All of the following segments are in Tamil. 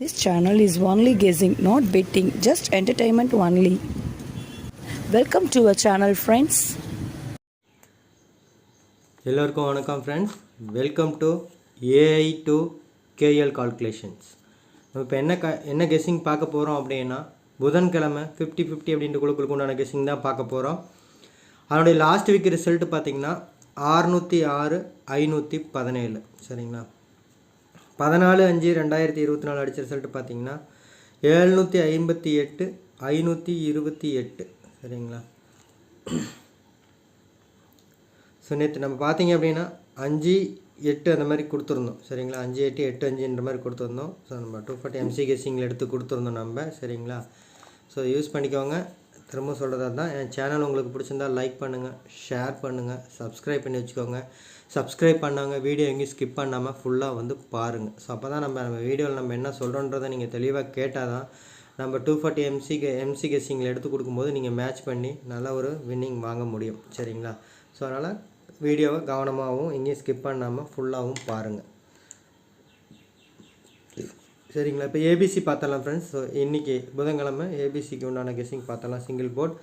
This channel is only guessing, not betting, just entertainment only. Welcome to our channel friends எல்லோருக்கும் வணக்கம் friends welcome to AI to KL calculations நம்ம இப்போ என்ன க என்ன கெஸ்ஸிங் பார்க்க போகிறோம் அப்படின்னா புதன்கிழமை ஃபிஃப்டி ஃபிஃப்டி அப்படின்ற குழுக்களுக்கு உண்டான கெஸ்ஸிங் தான் பார்க்க போகிறோம் அதனுடைய லாஸ்ட் வீக் ரிசல்ட் பார்த்திங்கன்னா ஆறுநூற்றி ஆறு ஐநூற்றி பதினேழு. சரிங்களா? பதினாலு அஞ்சு ரெண்டாயிரத்தி இருபத்தி நாலு அடித்த ரிசல்ட் பார்த்தீங்கன்னா ஏழ்நூற்றி ஐம்பத்தி எட்டு ஐநூற்றி இருபத்தி எட்டு. சரிங்களா? ஸோ நேற்று நம்ம பார்த்தீங்க அப்படின்னா அஞ்சு எட்டு அந்த மாதிரி கொடுத்துருந்தோம். சரிங்களா? அஞ்சு எட்டு எட்டு அஞ்சுன்ற மாதிரி கொடுத்துருந்தோம். ஸோ நம்ம டூ ஃபார்ட்டி எம்சி கெஸிங்கில் எடுத்து கொடுத்துருந்தோம் நம்ம. சரிங்களா? ஸோ யூஸ் பண்ணிக்கோங்க. திரும்ப சொல்கிறதா தான் என் சேனல் உங்களுக்கு பிடிச்சிருந்தா லைக் பண்ணுங்கள் ஷேர் பண்ணுங்கள் சப்ஸ்கிரைப் பண்ணி வச்சுக்கோங்க. சப்ஸ்கிரைப் பண்ணாங்க வீடியோ எங்கேயும் ஸ்கிப் பண்ணாமல் ஃபுல்லாக வந்து பாருங்கள் ஸோ அப்போ தான் நம்ம நம்ம வீடியோவில் நம்ம என்ன சொல்கிறோன்றதை நீங்கள் தெளிவாக கேட்டால் தான் நம்ம டூ ஃபார்ட்டி எம்சி எம்சி கெஸிங்கில் எடுத்து கொடுக்கும்போது நீங்கள் மேட்ச் பண்ணி நல்ல ஒரு வின்னிங் வாங்க முடியும். சரிங்களா? ஸோ அதனால் வீடியோவை கவனமாகவும் எங்கேயும் ஸ்கிப் பண்ணாமல் ஃபுல்லாகவும் பாருங்கள் சரிங்களா? இப்போ ஏபிசி பார்த்தலாம் ஃப்ரெண்ட்ஸ் ஸோ இன்றைக்கி புதன்கிழமை ஏபிசிக்கு உண்டான கெஸ்ஸிங் பார்த்தலாம் சிங்கிள் போர்ட்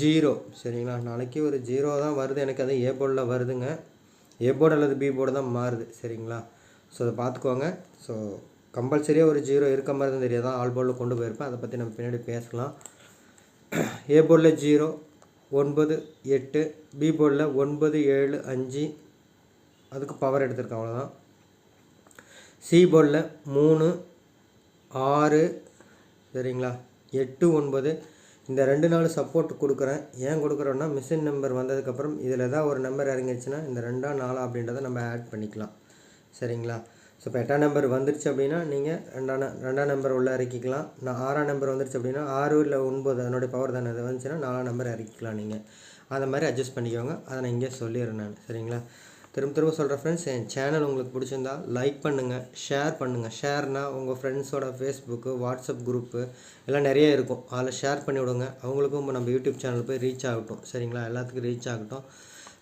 ஜீரோ சரிங்களா? நாளைக்கு ஒரு ஜீரோ தான் வருது. எனக்கு அது ஏ போர்டில் வருதுங்க. ஏ போர்டு அல்லது பி போர்டு தான் மாறுது. சரிங்களா? ஸோ அதை பார்த்துக்கோங்க. ஸோ கம்பல்சரியாக ஒரு ஜீரோ இருக்க மாதிரி தான் தெரியாது. ஆல் போர்டில் கொண்டு போயிருப்பேன். அதை பற்றி நம்ம பின்னாடி பேசலாம். ஏ போர்டில் ஜீரோ ஒன்பது எட்டு பி போர்டில் ஒன்பது ஏழு அஞ்சு. அதுக்கு பவர் எடுத்திருக்கேன். அவ்வளோதான் சி போர்டில் மூணு ஆறு சரிங்களா? எட்டு ஒன்பது. இந்த ரெண்டு நாள் சப்போர்ட் கொடுக்குறேன். ஏன் கொடுக்குறோன்னா மிஷின் நம்பர் வந்ததுக்கப்புறம் இதில் ஏதாவது ஒரு நம்பர் இறங்கிடுச்சுன்னா இந்த ரெண்டா நாளாக அப்படின்றத நம்ம ஆட் பண்ணிக்கலாம். சரிங்களா? ஸோ இப்போ எட்டாம் நம்பர் வந்துருச்சு அப்படின்னா நீங்கள் ரெண்டாம் ந- ரெண்டாம் நம்பர் உள்ளே இறக்கிக்கலாம். நான் ஆறாம் நம்பர் வந்துருச்சு அப்படின்னா ஆறு இல்லை ஒன்பது அதனுடைய பவர் தானே அது வந்துச்சுன்னா நாலாம் நம்பர் இறக்கிக்கலாம் நீங்கள் அந்த மாதிரி அட்ஜஸ்ட் பண்ணிக்கோங்க. அதை நான் இங்கே சொல்லிடுறேன் நான். சரிங்களா? திரும்ப திரும்ப சொல்கிற ஃப்ரெண்ட்ஸ் என் சேனல் உங்களுக்கு பிடிச்சிருந்தா லைக் பண்ணுங்கள் ஷேர் பண்ணுங்கள் ஷேர்னால் உங்கள் ஃப்ரெண்ட்ஸோட ஃபேஸ்புக்கு வாட்ஸ்அப் குரூப்பு எல்லாம் நிறைய இருக்கும். அதில் ஷேர் பண்ணி விடுங்க. அவங்களுக்கும் இப்போ நம்ம யூடியூப் சேனல் போய் ரீச் ஆகட்டும். சரிங்களா? எல்லாத்துக்கும் ரீச் ஆகட்டும்.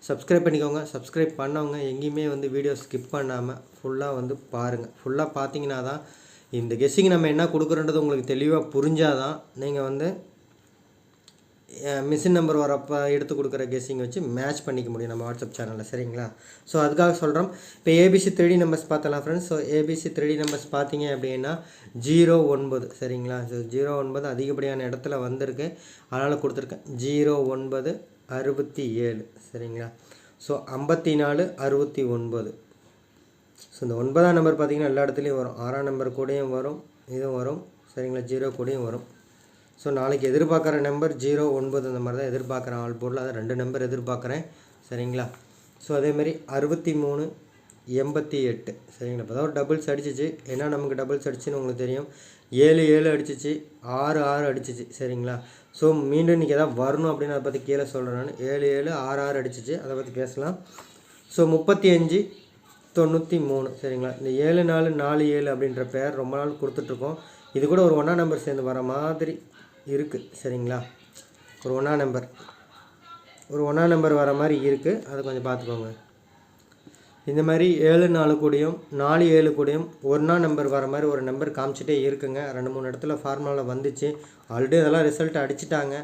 சப்ஸ்கிரைப் பண்ணிக்கோங்க. சப்ஸ்கிரைப் பண்ணவங்க எங்கேயுமே வந்து வீடியோ ஸ்கிப் பண்ணாமல் ஃபுல்லாக வந்து பாருங்கள் ஃபுல்லாக பார்த்தீங்கன்னா தான் இந்த கெஸ்ஸிங் நம்ம என்ன கொடுக்குறோன்றது உங்களுக்கு தெளிவாக புரிஞ்சாதான் நீங்கள் வந்து மிஷின் நம்பர் வரப்போ எடுத்து கொடுக்குற கெஸ்ஸிங் வச்சு மேட்ச் பண்ணிக்க முடியும் நம்ம வாட்ஸ்அப் சேனலில் சரிங்களா? ஸோ அதுக்காக சொல்கிறோம் இப்போ ஏபிசி த்ரீ நம்பர்ஸ் பார்த்தலாம் friends so ABC three numbers பார்த்தீங்க அப்படின்னா ஜீரோ ஒன்பது சரிங்களா? ஸோ ஜீரோ ஒன்பது அதிகப்படியான இடத்துல வந்திருக்கு. அதனால் கொடுத்துருக்கேன். ஜீரோ ஒன்பது அறுபத்தி ஏழு சரிங்களா? ஸோ ஐம்பத்தி நாலு அறுபத்தி ஒன்பது. ஸோ இந்த ஒன்பதாம் நம்பர் பார்த்தீங்கன்னா எல்லா இடத்துலையும் வரும். ஆறாம் நம்பர் கூடயும் வரும் இதுவும் வரும் சரிங்களா? ஜீரோ கூடயும் வரும். ஸோ நாளைக்கு எதிர்பார்க்குற நம்பர் ஜீரோ ஒன்பது அந்த மாதிரி தான் எதிர்பார்க்குறேன். ஆல் போர்டில் அதை ரெண்டு நம்பர் எதிர்பார்க்குறேன். சரிங்களா? ஸோ அதேமாரி அறுபத்தி மூணு எண்பத்தி எட்டு. சரிங்களா? இப்போ தான் ஒரு டபுள்ஸ் அடிச்சிச்சு. ஏன்னா நமக்கு டபுள்ஸ் அடிச்சுன்னு உங்களுக்கு தெரியும்? ஏழு ஏழு அடிச்சிச்சு. ஆறு ஆறு அடிச்சிச்சு. சரிங்களா? ஸோ மீண்டும் இன்றைக்கி எதாவது வரணும் அப்படின்னு அதை பற்றி கீழே சொல்கிறேன் நான். ஏழு ஏழு ஆறு ஆறு அடிச்சிச்சு. அதை பற்றி பேசலாம். ஸோ முப்பத்தி அஞ்சு தொண்ணூற்றி மூணு. சரிங்களா? இந்த ஏழு நாலு நாலு ஏழு அப்படின்ற பேர் ரொம்ப நாள் கொடுத்துட்ருக்கோம் இது கூட ஒரு ஒன்றா நம்பர் சேர்ந்து வர மாதிரி இருக்குது சரிங்களா? ஒரு ஒன்றா நம்பர் ஒரு ஒன்றா நம்பர் வர மாதிரி இருக்குது அதை கொஞ்சம் பார்த்துக்கோங்க. இந்த மாதிரி ஏழு நாலு கூடயும் நாலு ஏழு கூடயும் ஒன்றா நம்பர் வர மாதிரி ஒரு நம்பர் காமிச்சிட்டே இருக்குங்க. ரெண்டு மூணு இடத்துல ஃபார்முலாவில் வந்துச்சு. ஆல்ரெடி அதெல்லாம் ரிசல்ட் அடிச்சிட்டாங்க.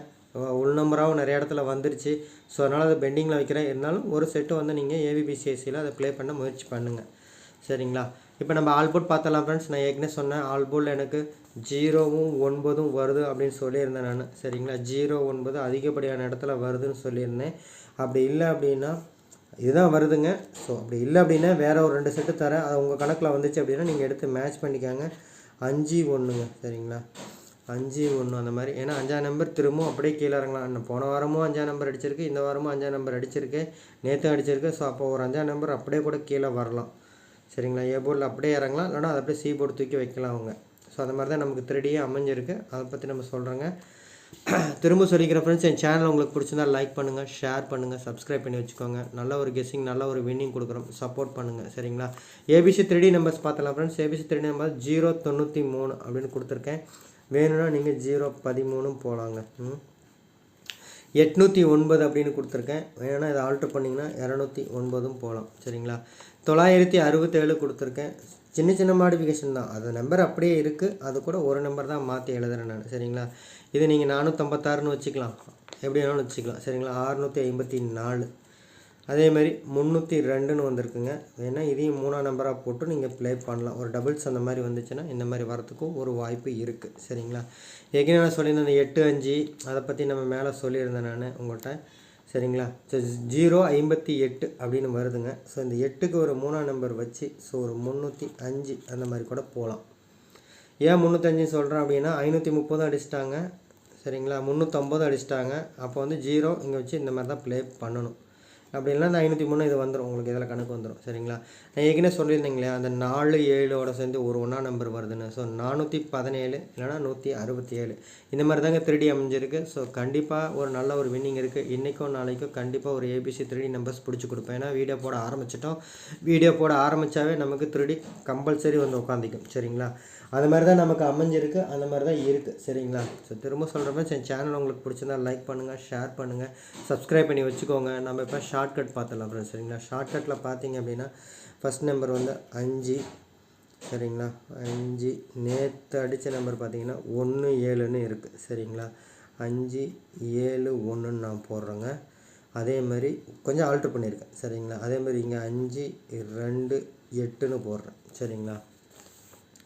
உள் நம்பராகவும் நிறைய இடத்துல வந்துருச்சு. ஸோ அதனால் அதை பெண்டிங்கில் வைக்கிறேன். இருந்தாலும் ஒரு செட்டு வந்து நீங்கள் ஏவிபிசிஎஸ்சியில் அதை ப்ளே பண்ண முயற்சி பண்ணுங்கள் சரிங்களா? இப்போ நம்ம ஆல்போர்ட் பார்த்தலாம் ஃப்ரெண்ட்ஸ் நான் ஏற்கனவே சொன்னேன் ஆல்போர்டில் எனக்கு ஜீரோவும் ஒன்பதும் வருது அப்படின்னு சொல்லியிருந்தேன் நான். சரிங்களா? ஜீரோ ஒன்பது அதிகப்படியான இடத்துல வருதுன்னு சொல்லியிருந்தேன். அப்படி இல்லை அப்படின்னா இதுதான் வருதுங்க. ஸோ அப்படி இல்லை அப்படின்னா வேறு ஒரு ரெண்டு செட்டு தரேன். அது உங்கள் கணக்கில் வந்துச்சு அப்படின்னா நீங்கள் எடுத்து மேட்ச் பண்ணிக்காங்க. அஞ்சு ஒன்றுங்க சரிங்களா? அஞ்சு ஒன்று அந்த மாதிரி. ஏன்னா அஞ்சாம் நம்பர் திரும்பவும் அப்படியே கீழே இறங்கலாம். இன்னும் போன வாரமும் அஞ்சாம் நம்பர் அடிச்சிருக்கு இந்த வாரமும் அஞ்சாம் நம்பர் அடிச்சிருக்கு நேற்று அடிச்சிருக்கு. ஸோ அப்போ ஒரு அஞ்சாம் நம்பர் அப்படியே கூட கீழே வரலாம். சரிங்களா? ஏ போர்டில் அப்படியே இறங்கலாம். இல்லைனா அதை அப்படியே சி போர்டு தூக்கி வைக்கலாம் அவங்க. ஸோ அந்த மாதிரி தான் நமக்கு த்ரீடியே அமைஞ்சிருக்கு. அதை பற்றி நம்ம சொல்கிறோங்க திரும்ப சொல்லிக்கிறேன் ஃப்ரெண்ட்ஸ் என் சேனல் உங்களுக்கு பிடிச்சிருந்தா லைக் பண்ணுங்கள் ஷேர் பண்ணுங்கள் சப்ஸ்கிரைப் பண்ணி வச்சுக்கோங்க. நல்ல ஒரு கெஸ்ஸிங் நல்ல ஒரு வின்னிங் கொடுக்குறோம். சப்போர்ட் பண்ணுங்கள் சரிங்களா? ஏபிசி த்ரீ நம்பர்ஸ் பார்த்தலாம் friends ABC three number zero தொண்ணூற்றி மூணு அப்படின்னு கொடுத்துருக்கேன். வேணும்னா நீங்கள் ஜீரோ பதிமூணும் போகலாங்க ம்? எட்நூற்றி ஒன்பது அப்படின்னு கொடுத்துருக்கேன். வேணா இதை ஆல்ட்ரு பண்ணிங்கன்னா இரநூத்தி ஒன்பதும் போகலாம். சரிங்களா? தொள்ளாயிரத்தி அறுபத்தேழு கொடுத்துருக்கேன். சின்ன சின்ன மாடிஃபிகேஷன் தான். அது நம்பர் அப்படியே இருக்குது அது கூட ஒரு நம்பர் தான் மாற்றி எழுதுறேன் நான். சரிங்களா? இது நீங்கள் நானூற்றம்பத்தாறுன்னு வச்சுக்கலாம். எப்படி வேணாலும் வச்சுக்கலாம். சரிங்களா? அறுநூற்றி ஐம்பத்தி நாலு. அதே மாதிரி முந்நூற்றி ரெண்டுன்னு வந்திருக்குங்க. வேணால் இதையும் மூணாம் நம்பராக போட்டு நீங்கள் ப்ளே பண்ணலாம். ஒரு டபுள்ஸ் அந்த மாதிரி வந்துச்சுன்னா இந்த மாதிரி வரத்துக்கும் ஒரு வாய்ப்பு இருக்குது சரிங்களா? ஏற்கனவே நான் சொல்லியிருந்தேன் அந்த எட்டு அஞ்சு அதை பற்றி நம்ம மேலே சொல்லியிருந்தேன் நான் உங்கள்கிட்ட சரிங்களா? ஸோ ஜீரோ ஐம்பத்தி எட்டு அப்படின்னு வருதுங்க. ஸோ இந்த எட்டுக்கு ஒரு மூணாம் நம்பர் வச்சு ஸோ ஒரு முந்நூற்றி அஞ்சு அந்த மாதிரி கூட போகலாம் ஏன் முந்நூற்றஞ்சு சொல்கிறேன் அப்படின்னா ஐநூற்றி முப்பதும் அடிச்சிட்டாங்க. சரிங்களா? முந்நூற்றம்பதும் அடிச்சிட்டாங்க. அப்போ வந்து ஜீரோ இங்கே வச்சு இந்த மாதிரி தான் ப்ளே பண்ணணும். அப்படி இல்லைன்னா அந்த ஐநூற்றி மூணு இது வந்துடும் உங்களுக்கு இதில் கணக்கு வந்துடும் சரிங்களா? நான் ஏற்கனவே சொல்லியிருந்தீங்களே அந்த நாலு ஏழோட சேர்ந்து ஒரு ஒன்றா நம்பர் வருதுன்னு. ஸோ நானூற்றி பதினேழு இல்லைனா நூற்றி அறுபத்தி ஏழு இந்த மாதிரி தாங்க த்ரீடி அமைஞ்சிருக்கு. ஸோ கண்டிப்பாக ஒரு நல்ல ஒரு வின்னிங் இருக்குது இன்றைக்கும் நாளைக்கும் கண்டிப்பாக ஒரு ஏபிசி த்ரீ நம்பர்ஸ் பிடிச்சி கொடுப்பேன். ஏன்னா வீடியோ போட ஆரம்பிச்சிட்டோம். வீடியோ போட ஆரம்பித்தாவே நமக்கு த்ரீடி கம்பல்சரி வந்து உட்காந்திக்கும் சரிங்களா? அது மாதிரி தான் நமக்கு அமைஞ்சிருக்கு. அந்த மாதிரி தான் இருக்குது சரிங்களா? ஸோ திரும்ப சொல்கிறப்ப சேனல் உங்களுக்கு பிடிச்சிருந்தா லைக் பண்ணுங்கள் ஷேர் பண்ணுங்கள் சப்ஸ்கிரைப் பண்ணி வச்சுக்கோங்க. நம்ம இப்போ ஷார்ட்கட் பார்த்துடலாம் ஃப்ரெண்ட்ஸ் சரிங்களா? ஷார்ட்கட்டில் பார்த்தீங்க அப்படின்னா ஃபஸ்ட் நம்பர் வந்து அஞ்சு. சரிங்களா? அஞ்சு. நேற்று அடித்த நம்பர் பார்த்தீங்கன்னா ஒன்று ஏழுன்னு இருக்குது சரிங்களா? அஞ்சு ஏழு ஒன்றுன்னு நான் போடுறேங்க. அதே மாதிரி கொஞ்சம் ஆல்ட்ரு பண்ணியிருக்கேன். சரிங்களா? அதே மாதிரி இங்கே அஞ்சு ரெண்டு எட்டுன்னு போடுறேன். சரிங்களா?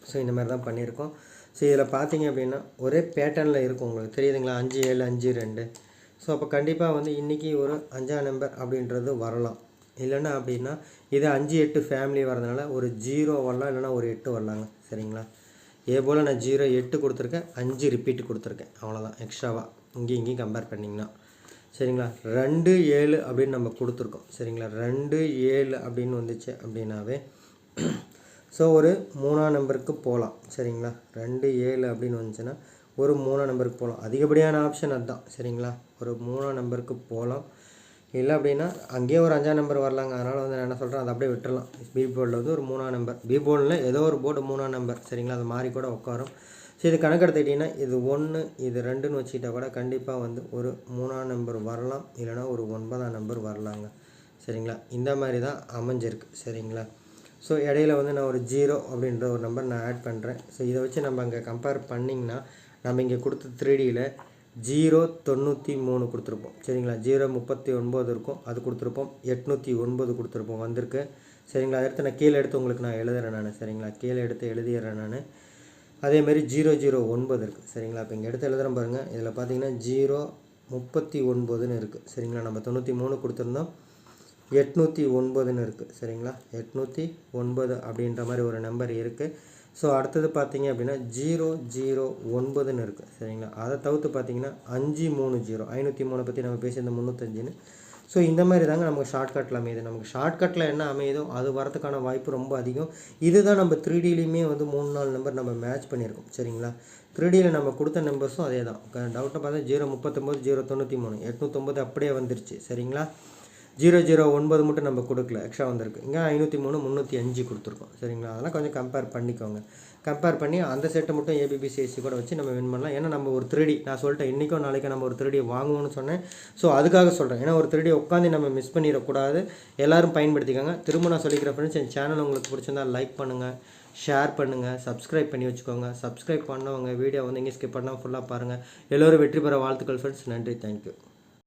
ஸோ இந்த மாதிரி தான் பண்ணியிருக்கோம். ஸோ இதில் பார்த்தீங்க அப்படின்னா ஒரே பேட்டர்னில் இருக்கும் உங்களுக்கு. தெரியுதுங்களா? அஞ்சு ஏழு அஞ்சு ரெண்டு. ஸோ அப்போ கண்டிப்பாக வந்து இன்றைக்கி ஒரு அஞ்சாம் நம்பர் அப்படின்றது வரலாம். இல்லைன்னா அப்படின்னா இது அஞ்சு எட்டு ஃபேமிலி வரதுனால ஒரு ஜீரோ வரலாம் இல்லைன்னா ஒரு எட்டு வரலாங்க. சரிங்களா? இதே போல் நான் ஜீரோ எட்டு கொடுத்துருக்கேன். அஞ்சு ரிப்பீட் கொடுத்துருக்கேன். அவ்வளோதான் எக்ஸ்ட்ராவாக இங்கேயும் இங்கேயும் கம்பேர் பண்ணிங்கன்னா. சரிங்களா? ரெண்டு ஏழு அப்படின்னு நம்ம கொடுத்துருக்கோம். சரிங்களா? ரெண்டு ஏழு அப்படின்னு வந்துச்சு அப்படின்னாவே ஸோ ஒரு மூணாம் நம்பருக்கு போகலாம். சரிங்களா? ரெண்டு ஏழு அப்படின்னு வந்துச்சுன்னா ஒரு மூணாம் நம்பருக்கு போகலாம். அதிகப்படியான ஆப்ஷன் அதுதான். சரிங்களா? ஒரு மூணாம் நம்பருக்கு போகலாம். இல்லை அப்படின்னா அங்கேயே ஒரு அஞ்சாம் நம்பர் வரலாங்க. அதனால் வந்து நான் என்ன சொல்கிறேன் அதை அப்படியே விட்டுறலாம். பி போர்டில் வந்து ஒரு மூணாம் நம்பர். பி போர்டில் ஏதோ ஒரு போர்டு மூணாம் நம்பர். சரிங்களா? அது மாறி கூட உட்காரும். ஸோ இது கணக்கெடுத்துக்கிட்டிங்கன்னா இது ஒன்று இது ரெண்டுன்னு வச்சுக்கிட்டா கூட கண்டிப்பாக வந்து ஒரு மூணாம் நம்பர் வரலாம். இல்லைனா ஒரு ஒன்பதாம் நம்பர் வரலாங்க. சரிங்களா? இந்த மாதிரி தான் அமைஞ்சிருக்கு. சரிங்களா? ஸோ இடையில வந்து நான் ஒரு ஜீரோ அப்படின்ற ஒரு நம்பர் நான் ஆட் பண்ணுறேன் ஸோ இதை வச்சு நம்ம அங்கே கம்பேர் பண்ணிங்கன்னா நம்ம இங்கே கொடுத்த த்ரீடியில் ஜீரோ தொண்ணூற்றி மூணு கொடுத்துருப்போம். சரிங்களா? ஜீரோ முப்பத்தி ஒன்பது இருக்கும். அது கொடுத்துருப்போம். எட்நூற்றி ஒன்பது கொடுத்துருப்போம். வந்திருக்கு. சரிங்களா? அடுத்து நான் கீழே எடுத்து உங்களுக்கு நான் எழுதுறேன் நான். சரிங்களா? கீழே எடுத்து எழுதிடுறேன் நான். அதேமாரி ஜீரோ ஜீரோ ஒன்பது இருக்குது சரிங்களா? இப்போ இங்கே எடுத்து எழுதுகிறேன் பாருங்கள் இதில் பார்த்தீங்கன்னா ஜீரோ முப்பத்தி ஒன்பதுன்னு இருக்குது சரிங்களா? நம்ம தொண்ணூற்றி மூணு கொடுத்துருந்தோம். எட்நூற்றி ஒன்பதுன்னு இருக்குது சரிங்களா? எட்நூற்றி ஒன்பது அப்படின்ற மாதிரி ஒரு நம்பர் இருக்குது ஸோ அடுத்தது பார்த்தீங்க அப்படின்னா ஜீரோ ஜீரோ ஒன்பதுன்னு இருக்குது சரிங்களா? அதை தவிர்த்து பார்த்தீங்கன்னா அஞ்சு மூணு ஜீரோ. ஐநூற்றி மூணை பற்றி நம்ம பேசியிருந்த முந்நூற்றஞ்சுன்னு ஸோ இந்த மாதிரி தாங்க நமக்கு ஷார்ட்கட்டில் அமையுது. நமக்கு ஷார்ட்கட்டில் என்ன அமையுதோ அது வரதுக்கான வாய்ப்பு ரொம்ப அதிகம். இதுதான் நம்ம த்ரீ டிலையுமே வந்து மூணு நாலு நம்பர் நம்ம மேட்ச் பண்ணியிருக்கோம். சரிங்களா? த்ரீ டியில் நம்ம கொடுத்த நம்பர்ஸும் அதே தான் டவுட்டை பார்த்தா ஜீரோ முப்பத்தொம்போது ஜீரோ தொண்ணூற்றி மூணு. எட்நூற்றொம்பது அப்படியே வந்துருச்சு. சரிங்களா? ஜீரோ ஜீரோ ஒன்பது மட்டும் நம்ம கொடுக்கல. எக்ஸ்ட்ரா வந்திருக்கு. இங்கே ஐநூற்றி மூணு முந்நூற்றி அஞ்சு கொடுத்துருக்கோம். சரிங்களா? அதெல்லாம் கொஞ்சம் கம்பேர் பண்ணிக்கோங்க. கம்பேர் பண்ணி அந்த செட்டை மட்டும் ஏபிபிசிஎஸ்சி கூட வச்சு நம்ம வின் பண்ணலாம். ஏன்னா நம்ம ஒரு த்ரீடி நான் சொல்லிட்டேன் இன்றைக்கும் நாளைக்கு நம்ம ஒரு த்ரீடி வாங்குவோம்னு சொன்னேன். ஸோ அதுக்காக சொல்கிறேன் ஏன்னா ஒரு த்ரீடி உட்காந்து நம்ம மிஸ் பண்ணிடக்கூடாது. எல்லோரும் பயன்படுத்திக்கோங்க. திரும்ப நான் சொல்லிக்கிற ஃப்ரெண்ட்ஸ் என் சேனல் உங்களுக்கு பிடிச்சிருந்தா லைக் பண்ணுங்கள் ஷேர் பண்ணுங்கள் சப்ஸ்கிரைப் பண்ணி வச்சுக்கோங்க. சப்ஸ்கிரைப் பண்ணவங்க வீடியோ வந்து இங்கே ஸ்கிப் பண்ணால் ஃபுல்லாக பாருங்கள் எல்லோரும் வெற்றி பெற வாழ்த்துக்கள் ஃப்ரெண்ட்ஸ் நன்றி. தேங்க்யூ